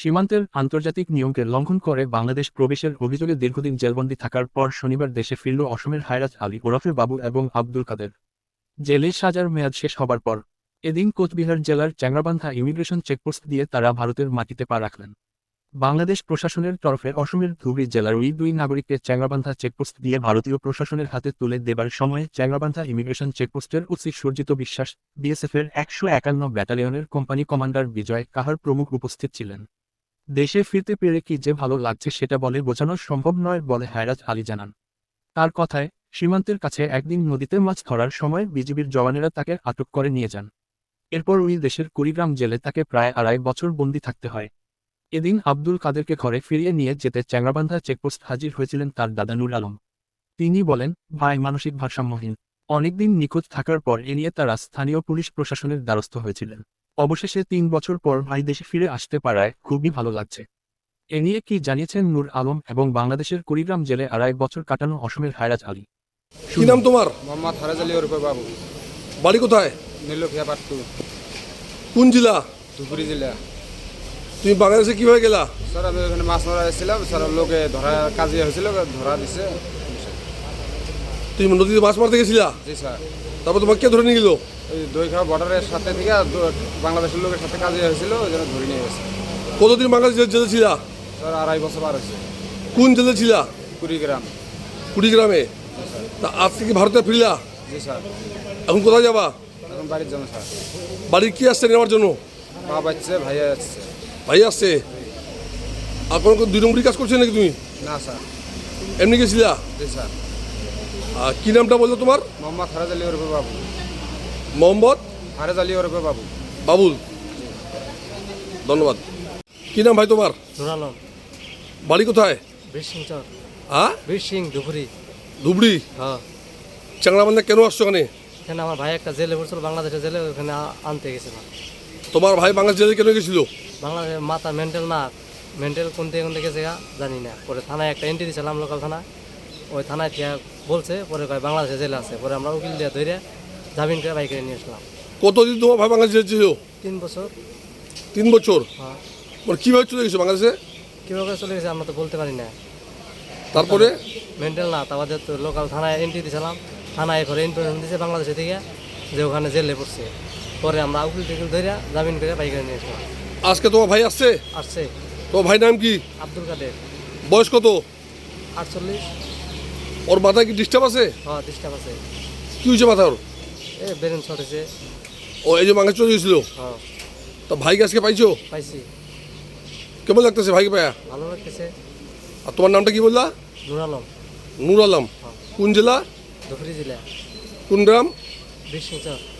সীমান্তের আন্তর্জাতিক নিয়মকে লঙ্ঘন করে বাংলাদেশ প্রবেশের অভিযোগে দীর্ঘদিন জেলবন্দি থাকার পর শনিবার দেশে ফিরল অসমের হায়রাজ আলী ওরফে বাবু এবং আব্দুল কাদের। জেলে সাজার মেয়াদ শেষ হবার পর এদিন কোচবিহার জেলার চ্যাংরাবান্ধা ইমিগ্রেশন চেকপোস্ট দিয়ে তারা ভারতের মাটিতে পা রাখলেন। বাংলাদেশ প্রশাসনের তরফে অসমের ধুবড়ী জেলার ওই দুই নাগরিককে চ্যাংরাবান্ধা চেকপোস্ট দিয়ে ভারতীয় প্রশাসনের হাতে তুলে দেবার সময় চ্যাংরাবান্ধা ইমিগ্রেশন চেকপোস্টের উচিত সূর্জিত বিশ্বাস, বিএসএফের একশো একান্ন ব্যাটালিয়নের কোম্পানি কমান্ডার বিজয় কাহার প্রমুখ উপস্থিত ছিলেন। দেশে ফিরতে পেরে কি যে ভালো লাগছে সেটা বলে বোঝানো সম্ভব নয় বলে হায়রাজ আলী জানান। তার কথায়, সীমান্তের কাছে একদিন নদীতে মাছ ধরার সময় বিজিবির জওয়ানেরা তাকে আটক করে নিয়ে যান। এরপর ওই দেশের কুড়িগ্রাম জেলে তাকে প্রায় আড়াই বছর বন্দি থাকতে হয়। এদিন আব্দুল কাদেরকে ঘরে ফিরিয়ে নিয়ে যেতে চ্যাংরাবান্ধা চেকপোস্ট হাজির হয়েছিলেন তার দাদা নুর আলম। তিনি বলেন, ভাই, মানসিক ভারসাম্যহীন। অনেকদিন নিখোঁজ থাকার পর এ নিয়ে তারা স্থানীয় পুলিশ প্রশাসনের দ্বারস্থ হয়েছিলেন। অবশেষে তিন বছর পর ভাই দেশে ফিরে আসতে পারায় খুবই ভালো লাগছে। এ নিয়ে কি জানিয়েছেন নূর আলম এবং বাংলাদেশের কুড়িগ্রাম জেলে আড়াই বছর কাটানো অসমের হায়রাজ আলী। কি নাম তোমার? মোহাম্মদ ফরাজ আলী ওরফে বাবু। বাড়ি কোথায়? নীলক্ষিয়া পাট্টু কোন জেলা? ধুপুরি জেলা। তুমি বাংলাদেশে কীভাবে গেলা? স্যার আমি ওখানে মাছ মারা এসেছিলাম। স্যার লোকে ধরা কাজিয়া হয়েছিল ধরা দিছে। তুমি নদীতে মাছ মারতে গেছিলা? জি স্যার। তারপর তোমাকে কে ধরে নিয়ে গেলো? ওই দইখাওয়া বর্ডারের সাথে থেকে দু- বাংলাদেশের লোকের সাথে কাজিয়া হয়েছিল ওই জন্য ধরে নিয়ে গেছে। কতদিন বাংলাদেশ জেলে ছিলা? স্যার আড়াই বছর পার হয়েছে। কোন জেলে ছিলা? কুড়িগ্রাম। কুড়িগ্রামে? তা আজকে কি ভারতে ফিরলা? জি স্যার। এখন কোথায় যাবা? এখন বাড়ির জন্য স্যার। বাড়ির কি আসছে নেওয়ার জন্য? মা বাচ্চা ভাইয়া আসছে। ভাই আসছে? আর কোনো কোনো দুই নম্বরই কাজ করছে নাকি তুমি? না স্যার। এমনি গেছিলা? জি স্যার। কি নামটা বলল তোমার? মোহাম্মদ ফরাজ আলী ওরফে বাবু। মোহাম্মদ? ফরাজ আলী ওরফে বাবু। বাবুল। ধন্যবাদ। কি নাম ভাই তোমার? নুর আলম বাড়ি কোথায়? বীরসিং চর হ্যাঁ বীরসিং ধুপুরি ধুবড়ি? হ্যাঁ। চাংলাবান্ধা কেন আসছো ওখানে? এখানে আমার ভাই একটা জেলে পড়ছিল বাংলাদেশের জেলে ওখানে আনতে গেছিলাম তোমার ভাই বাংলাদেশ জেলে কেন গেছিল? বাংলাদেশের মাথা মেন্টাল না মেন্টাল কোন থেকে কোন থেকে গেছে জানি না। পরে থানায় একটা এন্ট্রি দিয়েছিলাম লোকাল থানা। ওই থানায় থেকে বলছে পরে কয় বাংলাদেশে জেলে আছে। পরে আমরা উকিল দিয়ে ধরে জামিন করে বাইকে নিয়ে আসলাম। কতদিন তোমার ভাই বাংলাদেশে ছিল? তিন বছর। তিন বছর? হ্যাঁ। কীভাবে চলে গেছো বাংলাদেশে? কীভাবে চলে গেছে আমরা তো বলতে পারি না। তারপরে? মেন্টাল না তারপরে তো লোকাল থানায় এন্ট্রি দিয়েছিলাম থানায় ঘরে ইনফরমেশন দিয়েছে বাংলাদেশে থেকে যে ওখানে জেলে পড়ছে। পরে আমরা উকিল টিকিল ধরে জামিন করে বাইকে নিয়ে আসলাম। আজকে তোমার ভাই আসছে? আসছে। তোমার ভাই নাম কি? আব্দুল কাদের। বয়স কত? আটচল্লিশ। ওর মাথায় কি ডিস্টার্ব আছে? হ্যাঁ ডিস্টার্ব আছে। কি হয়েছে মাথা ওর? এ বেরেন ছটেছে ও এই যে মাংস চলে গেছিল হ্যাঁ। তো ভাইকে আজকে পাইছো? পাইছি। কেমন লাগতেছে ভাইকে পায়া? ভালো লাগতেছে। আর তোমার নামটা কি বললা? নুর আলম। নুর আলম। কোন জেলা? ধুবড়ী জেলা। কোন গ্রাম? বীরসিং চর ঠিক আছে